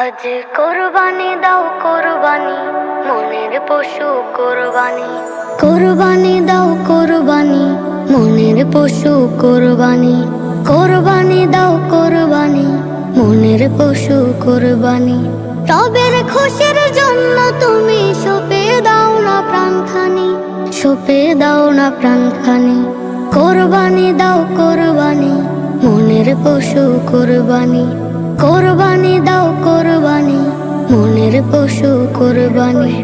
আজ কোরবানি দাও কোরবানি, মনের পশু কোরবানি। কোরবানি দাও কোরবানি, মনের পশু কোরবানি। কোরবানি দাও কোরবানি, মনের পশু কোরবানি। তবের খুশির জন্য তুমি সপে দাও না প্রাণখানি, সপে দাও না প্রাণখানি। কোরবানি দাও কোরবানি, মনের পশু কোরবানি। কোরবানি দাও কোরবানি, মনের পশু কোরবানি।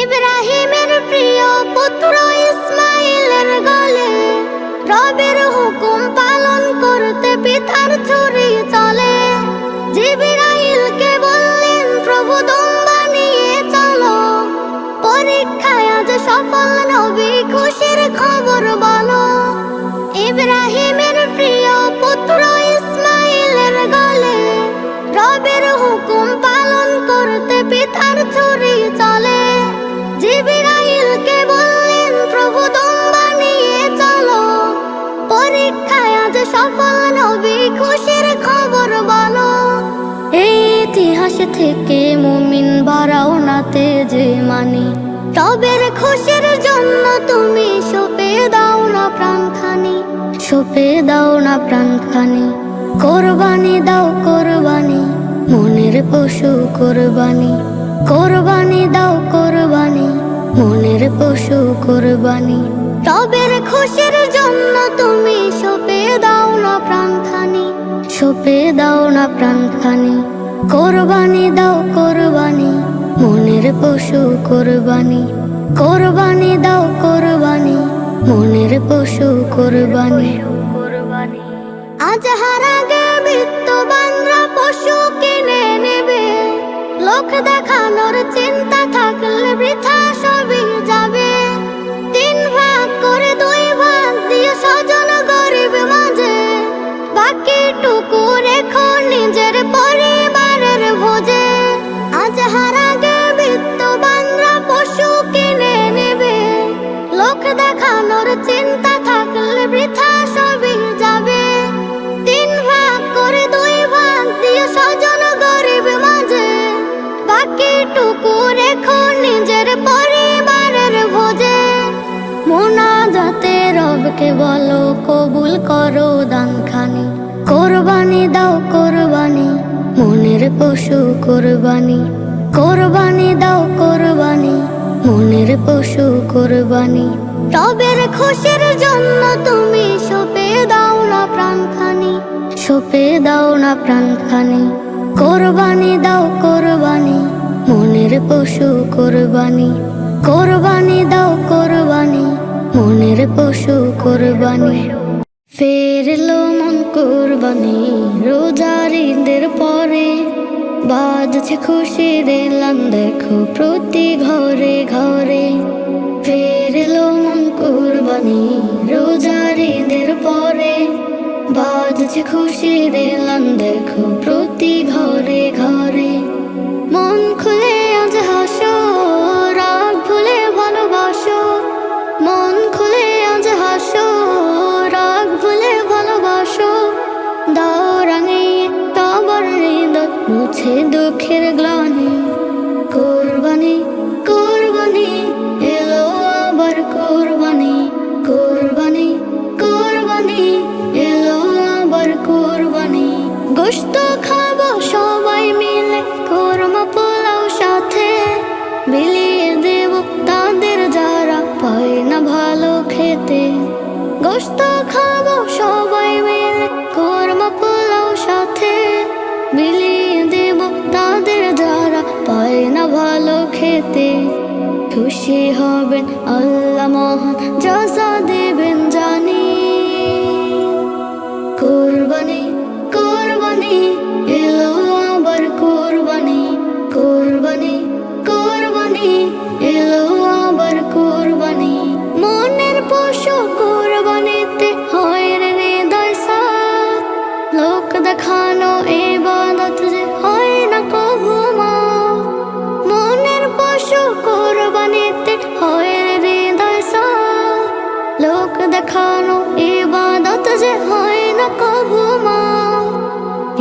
ইব্রাহিমের প্রিয় পুত্র ইসমাইলের গলে রবের হুকুম পালন করতে পিতার ছুরি চলে। প্রভু পরীক্ষায় সফল নবী, খুশির খবর বলো। থেকে মুমিন বাড়াও নাতে যে মানি। তবের খুশির জন্য তুমি সপে দাও না প্রাণখানি, সপে দাও না প্রাণখানি। কোরবানি দাও কোরবানি, মনের পশু কোরবানি। কোরবানি দাও কোরবানি, মনের পশু কোরবানি। তবের খুশির জন্য তুমি সপে দাও না প্রাণখানি, সপে দাও না প্রাণখানি। কোরবানি দাও কোরবানি, মনের পশু কোরবানি। কোরবানি দাও কোরবানি, মনের পশু কোরবানি। আজ হারা গে বিত্তবানরা পশু কিনে নেবে। লোক দেখানোর চিন্তা থাকলে বৃথা সবই যাবে। বলো, কবুল করো দানখানি। কোরবানি দাও কোরবানি, মনের পশু কোরবানি। কোরবানি দাও কোরবানি, মনের পশু কোরবানি। তবের খুশির জন্য তুমি সপে দাও না প্রাণখানি, সপে দাও না প্রাণখানি। কোরবানি দাও কোরবানি, মনের পশু কোরবানি। কোরবানি দাও কোরবানি মনের পশু কোরবানি। ফেরলো মন কোরবানি রোজার ঈদের পরে। বাজছে খুশির এলান, দেখো প্রতি ঘরে ঘরে। ফেরলো মন কোরবানি রোজার ঈদের পরে। বাজছে খুশির এলান, দেখো প্রতি ঘরে ঘরে। কোরবানি খেতে খুশি হবেন আল্লাহ মহান যাজা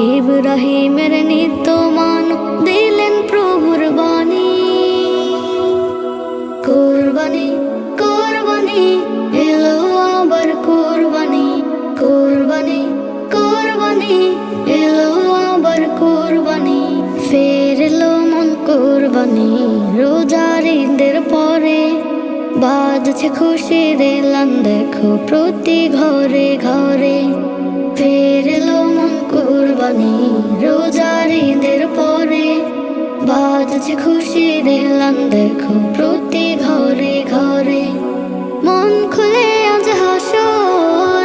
ইব্রাহিমের নিত্য মান দিলেন প্রভুর বাণী। কোরবানি কোরবানি, এলো আবার কোরবানি। কোরবানি কোরবানি, এলো আবার কোরবানি। ফের এলো মন কোরবানি রোজার ঈদের পরে। বাজছে খুশির এলান দেখো প্রতি ঘরে ঘরে। ফের এলো কোরবানি রোজার ঈদের পরে। বাজছে খুশির এলান দেখো প্রতি ঘরে ঘরে। মন খুলে আজ হাসো,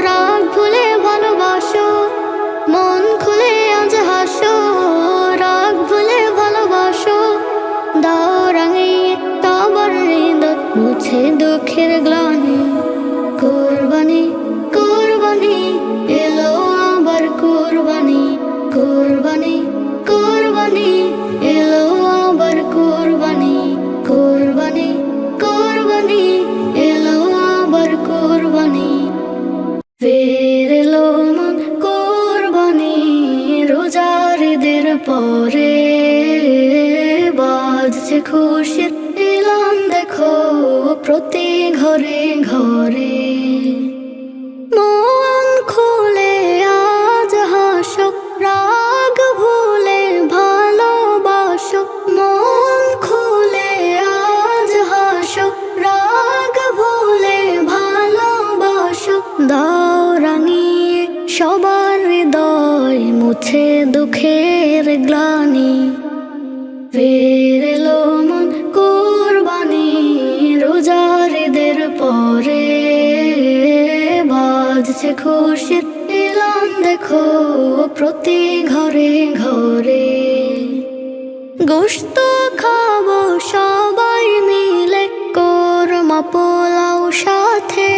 রাগ ভুলে ভালোবাসো। মন খুলে আজ হাসো, রাগ ভুলে ভালোবাসো। দাও রাঙিয়ে হৃদয় মুছে দুঃখের গ্লানি। বাজছে খুশির এলাম দেখো প্রতি ঘরে ঘরে। গোস্ত খাব সবাই মিলে, কোরমা পোলাও সাথে।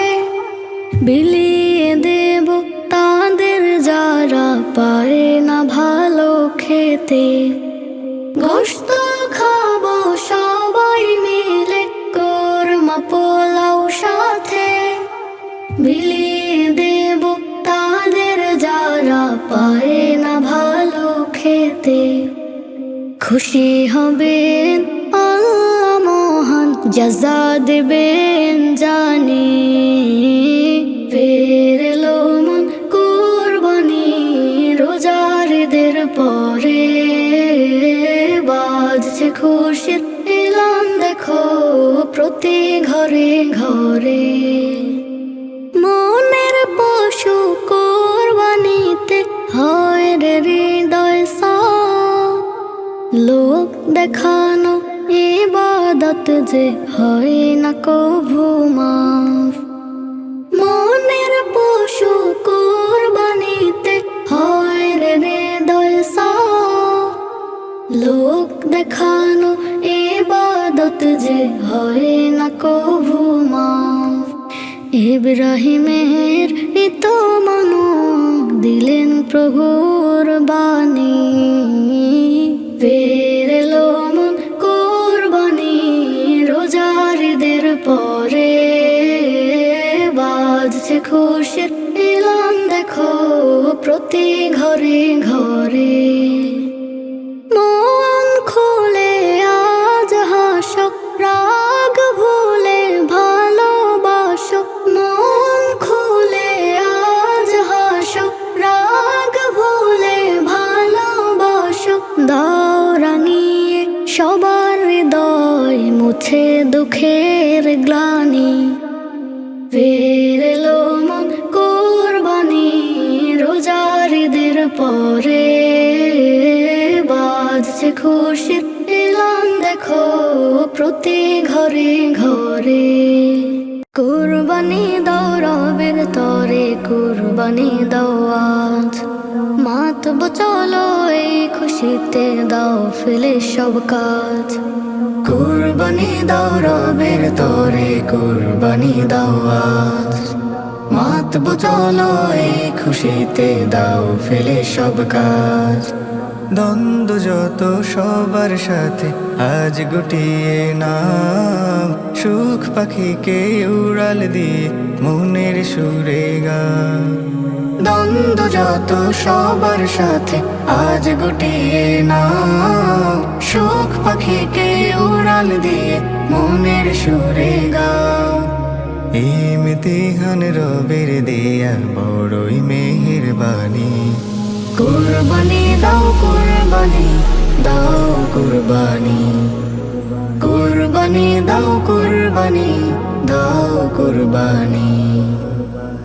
বিলিয়ে দেব তাদের যারা পারে না ভালো খেতে। গোস্ত খাব সবাই মিলে, কোরমা পোলাও সাথে। বিলিয়ে দেব তাদের যারা পারে না ভালো খেতে। খুশি হবেন আল্লাহ মহান, জাজা দেবেন জানি। ফের এলো মন কোরবানি রোজারদের পরে। বাজছে খুশির এলাম দেখো প্রতি ঘরে ঘরে। লোক দেখানো ইবাদত যে হয় না কভু মাফ। মনের পশু কোরবানিতে হয় রে হৃদয় সাফ। লোক দেখানো ইবাদত যে হয় না কভু মাফ। ইব্রাহিমের ইত মানো দিলেন প্রভুর বাণী। ফের এলো মন কোরবানি রোজারদের পরে। বাজছে খুশির এলাম দেখো প্রতি ঘরে ঘরে। দুঃখের গ্লানি ফের এলো মন কোরবানি রোজারদের পরে বাজছে খুশির এলাম দেখো প্রতি ঘরে ঘরে। কোরবানি দাও তরে, কোরবানি দাও চলো এই খুশিতে দাও ফেলে সব কাজ। কোরবানি দাও রবের তরে, কুরবানি দাও আজ। মাত চলো এই খুশিতে দাও ফেলে সব কাজ। দ্বন্দ্ব যত সবার সাথে, আজ গুটিয়ে নাও। সুখ পাখিকে উড়াল দিয়ে মনের সুরে গা যত সবার সাথে আজ গুটিয়ে না সুখ পাখিকে উড়াল দিয়ে মনের সুরে গাও। ইমতিহান রবের দেয়া বড়ই মেহেরবানি কুরবানি দাও কুরবানি দাও কুরবানি। কুরবানি দাও কুরবানি দাও কুরবানি।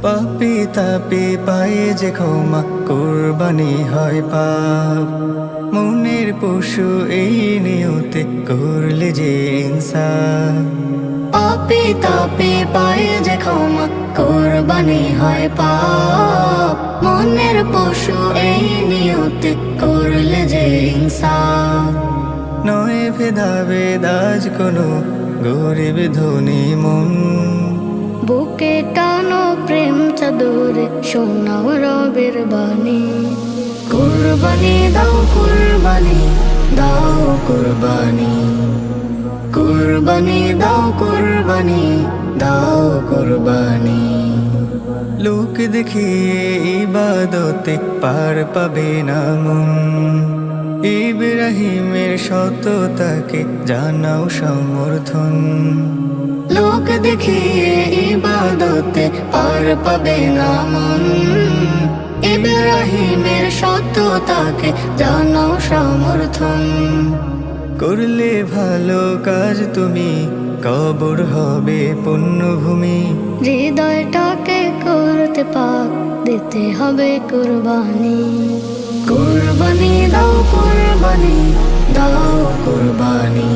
পাপি তাপি পায়ে যে ক্ষমা কোরবানি হয় পাপ। মনের পশু এই নিয়তে করলে যে ইনসান পাপি তাপি পায়ে যে ক্ষমা কুরবানি হয় পাপ। মনের পশু এই নিয়তে করলে যে ইনসাফ। নয় ভেদাবে দাজ কোনো গরিব ধনী মন। বুকে টানো প্রেম চাদরে শোনাও রবের বাণী। কুরবানি দাও কুরবানি দাও কুরবানি। কুরবানি দাও কুরবানি দাও কুরবানি। লোক দেখিয়ে ইবাদতে পার পাবে না মন। ইব্রাহিমের সততাকে জানাও সমর্থন। দেখিয়ে ইবাদতে পার পাবে না মন। ইব্রাহিমের সত্যতাকে জানাও সমর্থন। করলে ভালো কাজ তুমি কবর হবে পুণ্যভূমি। হৃদয়টাকে করতে পাক দিতে হবে কুরবানি। কুরবানি দাও কুরবানি দাও কুরবানি।